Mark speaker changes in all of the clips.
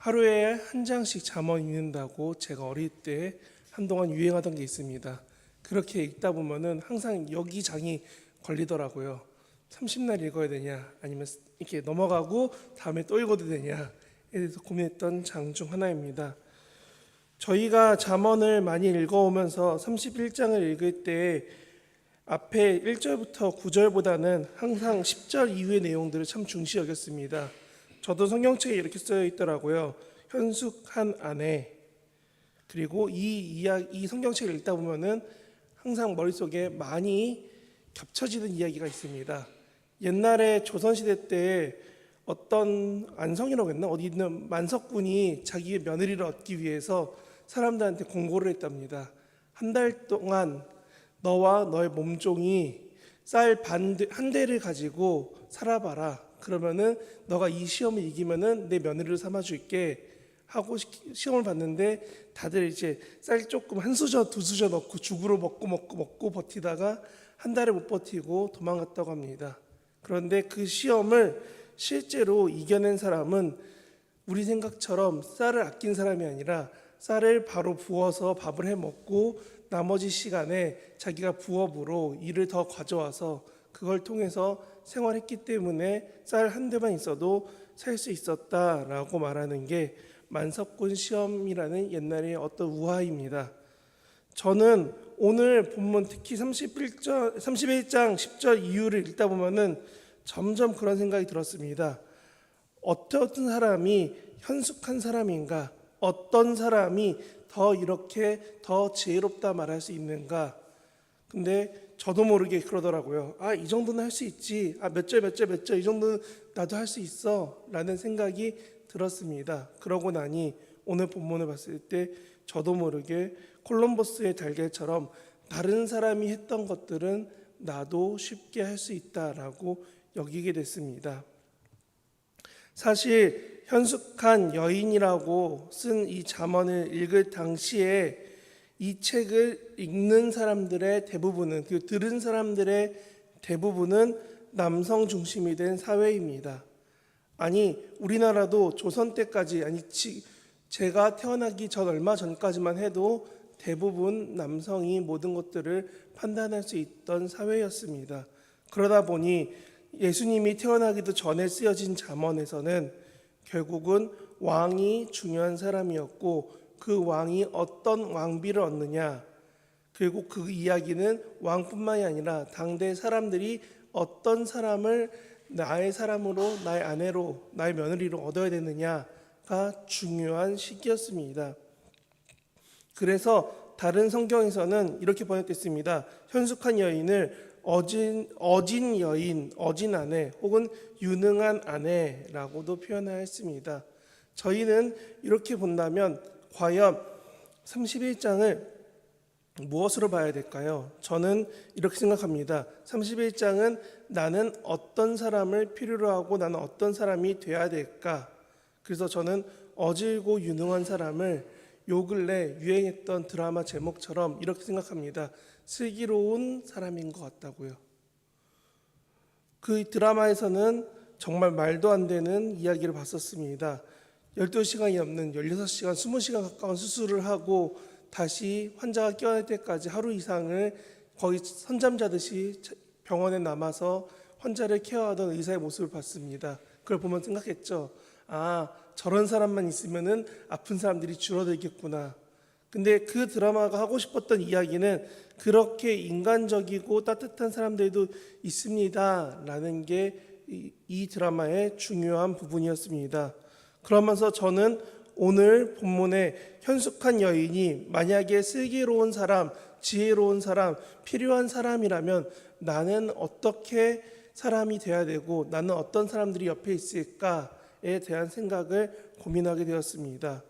Speaker 1: 하루에 한 장씩 잠언 읽는다고 제가 어릴 때 한동안 유행하던 게 있습니다. 그렇게 읽다 보면은 항상 여기 장이 걸리더라고요. 30날 읽어야 되냐 아니면 이렇게 넘어가고 다음에 또 읽어도 되냐에 대해서 고민했던 장 중 하나입니다. 저희가 잠언을 많이 읽어오면서 31장을 읽을 때 앞에 1절부터 9절보다는 항상 10절 이후의 내용들을 참 중시 여겼습니다. 저도 성경책에 이렇게 쓰여 있더라고요. 현숙한 아내. 그리고 이 이야 이 성경책을 읽다 보면은 항상 머릿속에 많이 겹쳐지는 이야기가 있습니다. 옛날에 조선 시대 때 어떤 안성이라고 했나 어디 있는 만석군이 자기의 며느리를 얻기 위해서 사람들한테 공고를 했답니다. 한 달 동안 너와 너의 몸종이 쌀 반 한 대를 가지고 살아봐라. 그러면은 너가 이 시험을 이기면은 내 며느리를 삼아 줄게 하고 시- 시험을 봤는데 다들 이제 쌀 조금 한 수저 두 수저 넣고 죽으로 먹고 먹고 먹고 버티다가 한 달을 못 버티고 도망갔다고 합니다. 그런데 그 시험을 실제로 이겨낸 사람은 우리 생각처럼 쌀을 아낀 사람이 아니라 쌀을 바로 부어서 밥을 해 먹고 나머지 시간에 자기가 부업으로 일을 더 가져와서 그걸 통해서 생활했기 때문에 쌀 한 대만 있어도 살 수 있었다라고 말하는 게 만석군 시험이라는 옛날의 어떤 우화입니다. 저는 오늘 본문 특히 31절, 31장 10절 이유를 읽다 보면은 점점 그런 생각이 들었습니다. 어떤 사람이 현숙한 사람인가? 어떤 사람이 더 이렇게 더 지혜롭다 말할 수 있는가? 근데 저도 모르게 그러더라고요. 아, 이 정도는 할 수 있지. 아, 몇 절, 몇 절, 몇 절, 이 정도는 나도 할 수 있어. 라는 생각이 들었습니다. 그러고 나니 오늘 본문을 봤을 때 저도 모르게 콜럼버스의 달걀처럼 다른 사람이 했던 것들은 나도 쉽게 할 수 있다라고 여기게 됐습니다. 사실 현숙한 여인이라고 쓴이 잠언을 읽을 당시에 이 책을 읽는 사람들의 대부분은 그 들은 사람들의 대부분은 남성 중심이 된 사회입니다. 아니 우리나라도 조선 때까지 아니 지- 제가 태어나기 전 얼마 전까지만 해도 대부분 남성이 모든 것들을 판단할 수 있던 사회였습니다. 그러다 보니 예수님이 태어나기도 전에 쓰여진 잠언에서는 결국은 왕이 중요한 사람이었고 그 왕이 어떤 왕비를 얻느냐 그리고 그 이야기는 왕뿐만이 아니라 당대 사람들이 어떤 사람을 나의 사람으로 나의 아내로 나의 며느리로 얻어야 되느냐가 중요한 시기였습니다. 그래서 다른 성경에서는 이렇게 번역됐습니다. 현숙한 여인을 어진 어진 여인, 어진 아내 혹은 유능한 아내라고도 표현하였습니다. 저희는 이렇게 본다면 과연 31장을 무엇으로 봐야 될까요? 저는 이렇게 생각합니다. 31장은 나는 어떤 사람을 필요로 하고 나는 어떤 사람이 돼야 될까? 그래서 저는 어질고 유능한 사람을 요 근래 유행했던 드라마 제목처럼 이렇게 생각합니다. 슬기로운 사람인 것 같다고요. 그 드라마에서는 정말 말도 안 되는 이야기를 봤었습니다. 12시간이 넘는 16시간, 20시간 가까운 수술을 하고 다시 환자가 깨어날 때까지 하루 이상을 거의 선잠 자듯이 병원에 남아서 환자를 케어하던 의사의 모습을 봤습니다. 그걸 보면 생각했죠. 아, 저런 사람만 있으면은 아픈 사람들이 줄어들겠구나. 근데 그 드라마가 하고 싶었던 이야기는 그렇게 인간적이고 따뜻한 사람들도 있습니다. 라는 게 이 드라마의 중요한 부분이었습니다. 그러면서 저는 오늘 본문에 현숙한 여인이 만약에 슬기로운 사람, 지혜로운 사람, 필요한 사람이라면 나는 어떻게 사람이 돼야 되고 나는 어떤 사람들이 옆에 있을까에 대한 생각을 고민하게 되었습니다.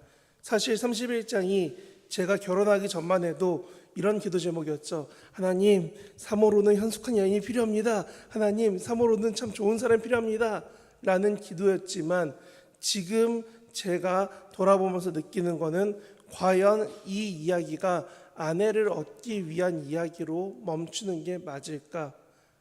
Speaker 1: 사실 31장이 제가 결혼하기 전만 해도 이런 기도 제목이었죠. 하나님, 사모로는 현숙한 여인이 필요합니다. 하나님, 사모로는 참 좋은 사람이 필요합니다. 라는 기도였지만 지금 제가 돌아보면서 느끼는 거는 과연 이 이야기가 아내를 얻기 위한 이야기로 멈추는 게 맞을까?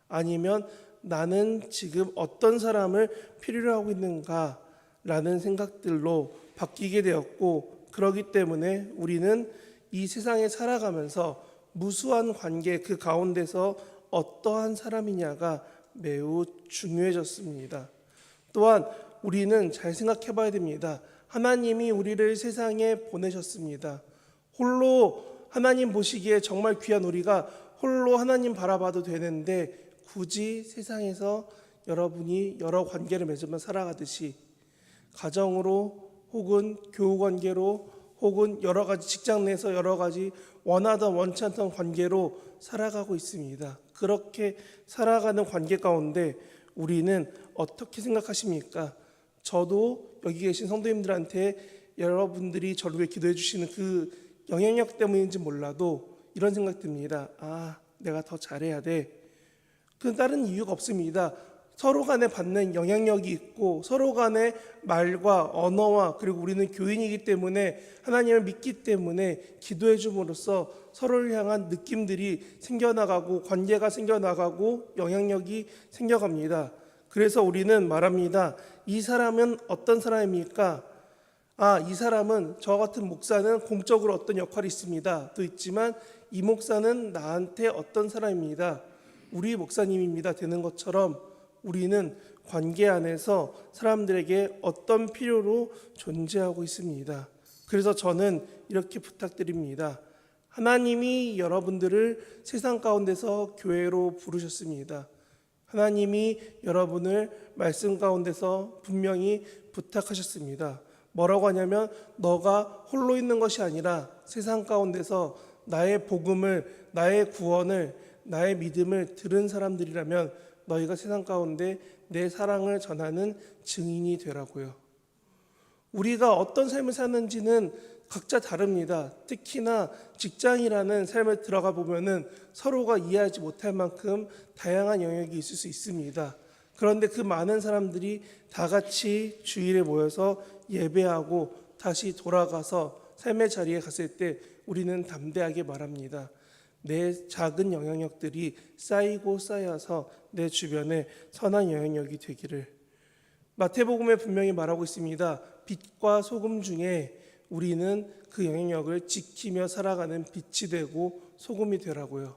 Speaker 1: 아니면 나는 지금 어떤 사람을 필요로 하고 있는가? 라는 생각들로 바뀌게 되었고 그러기 때문에 우리는 이 세상에 살아가면서 무수한 관계 그 가운데서 어떠한 사람이냐가 매우 중요해졌습니다. 또한 우리는 잘 생각해 봐야 됩니다. 하나님이 우리를 세상에 보내셨습니다. 홀로 하나님 보시기에 정말 귀한 우리가 홀로 하나님 바라봐도 되는데 굳이 세상에서 여러분이 여러 관계를 맺으며 살아가듯이 가정으로 혹은 교우 관계로 혹은 여러 가지 직장 내에서 여러 가지 원하던 원치 않던 관계로 살아가고 있습니다. 그렇게 살아가는 관계 가운데 우리는 어떻게 생각하십니까? 저도 여기 계신 성도님들한테 여러분들이 저를 위해 기도해 주시는 그 영향력 때문인지 몰라도 이런 생각 듭니다. 아, 내가 더 잘해야 돼. 그 다른 이유가 없습니다. 서로 간에 받는 영향력이 있고 서로 간의 말과 언어와 그리고 우리는 교인이기 때문에 하나님을 믿기 때문에 기도해 줌으로써 서로를 향한 느낌들이 생겨나가고 관계가 생겨나가고 영향력이 생겨갑니다. 그래서 우리는 말합니다. 이 사람은 어떤 사람입니까? 아, 이 사람은 저 같은 목사는 공적으로 어떤 역할이 있습니다. 또 있지만 이 목사는 나한테 어떤 사람입니다. 우리 목사님입니다. 되는 것처럼 우리는 관계 안에서 사람들에게 어떤 필요로 존재하고 있습니다. 그래서 저는 이렇게 부탁드립니다. 하나님이 여러분들을 세상 가운데서 교회로 부르셨습니다. 하나님이 여러분을 말씀 가운데서 분명히 부탁하셨습니다. 뭐라고 하냐면 너가 홀로 있는 것이 아니라 세상 가운데서 나의 복음을 나의 구원을 나의 믿음을 들은 사람들이라면 너희가 세상 가운데 내 사랑을 전하는 증인이 되라고요. 우리가 어떤 삶을 사는지는 각자 다릅니다. 특히나 직장이라는 삶에 들어가 보면은 서로가 이해하지 못할 만큼 다양한 영역이 있을 수 있습니다. 그런데 그 많은 사람들이 다 같이 주일에 모여서 예배하고 다시 돌아가서 삶의 자리에 갔을 때 우리는 담대하게 말합니다. 내 작은 영향력들이 쌓이고 쌓여서 내 주변에 선한 영향력이 되기를 마태복음에 분명히 말하고 있습니다. 빛과 소금 중에 우리는 그 영향력을 지키며 살아가는 빛이 되고 소금이 되라고요.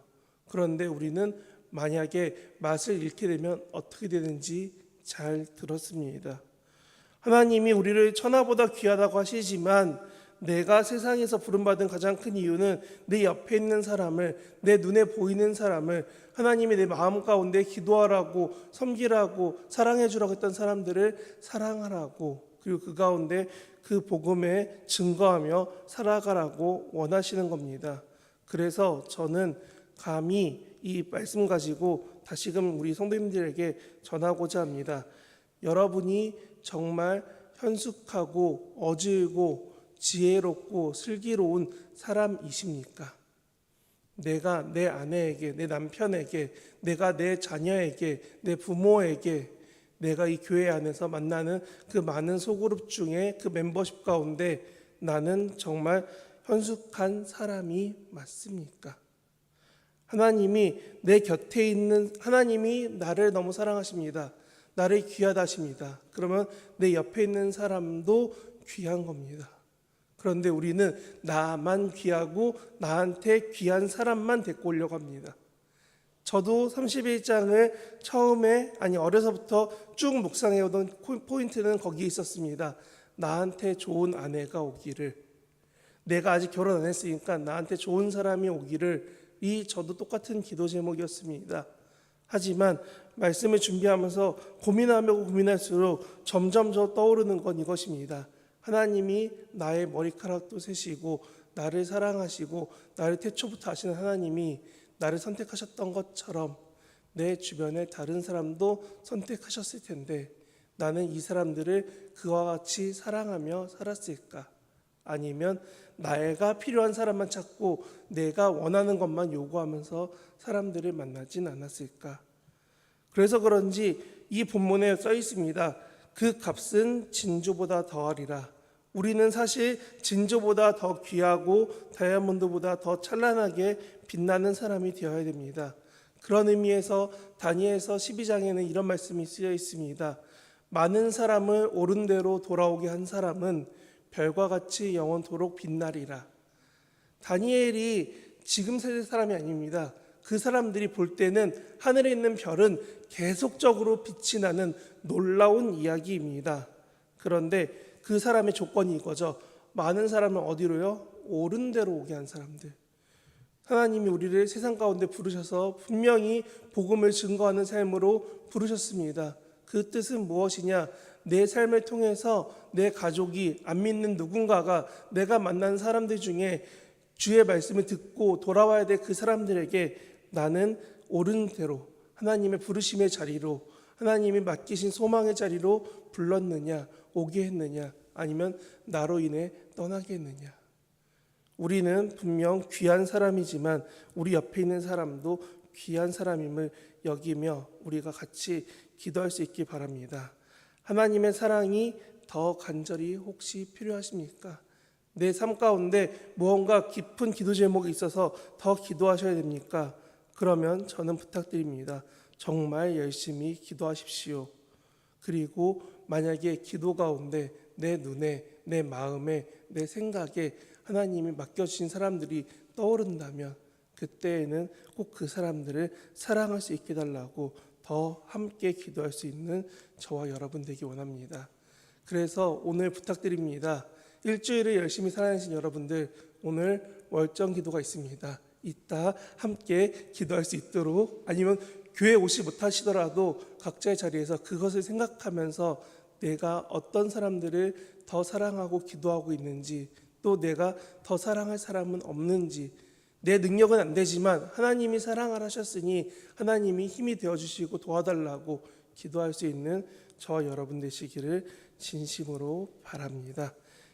Speaker 1: 그런데 우리는 만약에 맛을 잃게 되면 어떻게 되는지 잘 들었습니다. 하나님이 우리를 천하보다 귀하다고 하시지만 내가 세상에서 부름받은 가장 큰 이유는 내 옆에 있는 사람을 내 눈에 보이는 사람을 하나님이 내 마음 가운데 기도하라고 섬기라고 사랑해 주라고 했던 사람들을 사랑하라고 그리고 그 가운데 그 복음에 증거하며 살아가라고 원하시는 겁니다. 그래서 저는 감히 이 말씀 가지고 다시금 우리 성도님들에게 전하고자 합니다. 여러분이 정말 현숙하고 어질고 지혜롭고 슬기로운 사람이십니까? 내가 내 아내에게, 내 남편에게, 내가 내 자녀에게, 내 부모에게, 내가 이 교회 안에서 만나는 그 많은 소그룹 중에 그 멤버십 가운데 나는 정말 현숙한 사람이 맞습니까? 하나님이 내 곁에 있는 하나님이 나를 너무 사랑하십니다. 나를 귀하다 하십니다. 그러면 내 옆에 있는 사람도 귀한 겁니다. 그런데 우리는 나만 귀하고 나한테 귀한 사람만 데리고 오려고 합니다. 저도 31장을 처음에 아니 어려서부터 쭉 묵상해 오던 포인트는 거기에 있었습니다. 나한테 좋은 아내가 오기를 내가 아직 결혼 안 했으니까 나한테 좋은 사람이 오기를 이 저도 똑같은 기도 제목이었습니다. 하지만 말씀을 준비하면서 고민하며 고민할수록 점점 더 떠오르는 건 이것입니다. 하나님이 나의 머리카락도 세시고 나를 사랑하시고 나를 태초부터 아시는 하나님이 나를 선택하셨던 것처럼 내 주변의 다른 사람도 선택하셨을 텐데 나는 이 사람들을 그와 같이 사랑하며 살았을까? 아니면 나가 필요한 사람만 찾고 내가 원하는 것만 요구하면서 사람들을 만나진 않았을까? 그래서 그런지 이 본문에 써 있습니다. 그 값은 진주보다 더하리라. 우리는 사실 진주보다 더 귀하고 다이아몬드보다 더 찬란하게 빛나는 사람이 되어야 됩니다. 그런 의미에서 다니엘서 12장에는 이런 말씀이 쓰여 있습니다. 많은 사람을 옳은 대로 돌아오게 한 사람은 별과 같이 영원토록 빛나리라. 다니엘이 지금 세대 사람이 아닙니다. 그 사람들이 볼 때는 하늘에 있는 별은 계속적으로 빛이 나는 놀라운 이야기입니다. 그런데 그 사람의 조건이 이거죠. 많은 사람을 어디로요? 옳은 대로 오게 한 사람들. 하나님이 우리를 세상 가운데 부르셔서 분명히 복음을 증거하는 삶으로 부르셨습니다. 그 뜻은 무엇이냐? 내 삶을 통해서 내 가족이 안 믿는 누군가가 내가 만난 사람들 중에 주의 말씀을 듣고 돌아와야 될 그 사람들에게 나는 옳은 대로 하나님의 부르심의 자리로 하나님이 맡기신 소망의 자리로 불렀느냐 오게 했느냐 아니면 나로 인해 떠나게 했느냐 우리는 분명 귀한 사람이지만 우리 옆에 있는 사람도 귀한 사람임을 여기며 우리가 같이 기도할 수 있기 바랍니다. 하나님의 사랑이 더 간절히 혹시 필요하십니까? 내 삶 가운데 무언가 깊은 기도 제목이 있어서 더 기도하셔야 됩니까? 그러면 저는 부탁드립니다. 정말 열심히 기도하십시오. 그리고 만약에 기도 가운데 내 눈에, 내 마음에, 내 생각에 하나님이 맡겨주신 사람들이 떠오른다면 그때에는 꼭 그 사람들을 사랑할 수 있게 달라고 더 함께 기도할 수 있는 저와 여러분 되기 원합니다. 그래서 오늘 부탁드립니다. 일주일을 열심히 살아내신 여러분들 오늘 월정 기도가 있습니다. 이따 함께 기도할 수 있도록 아니면 교회 오시 못하시더라도 각자의 자리에서 그것을 생각하면서 내가 어떤 사람들을 더 사랑하고 기도하고 있는지 또 내가 더 사랑할 사람은 없는지 내 능력은 안 되지만 하나님이 사랑을 하셨으니 하나님이 힘이 되어 주시고 도와달라고 기도할 수 있는 저와 여러분 되시기를 진심으로 바랍니다.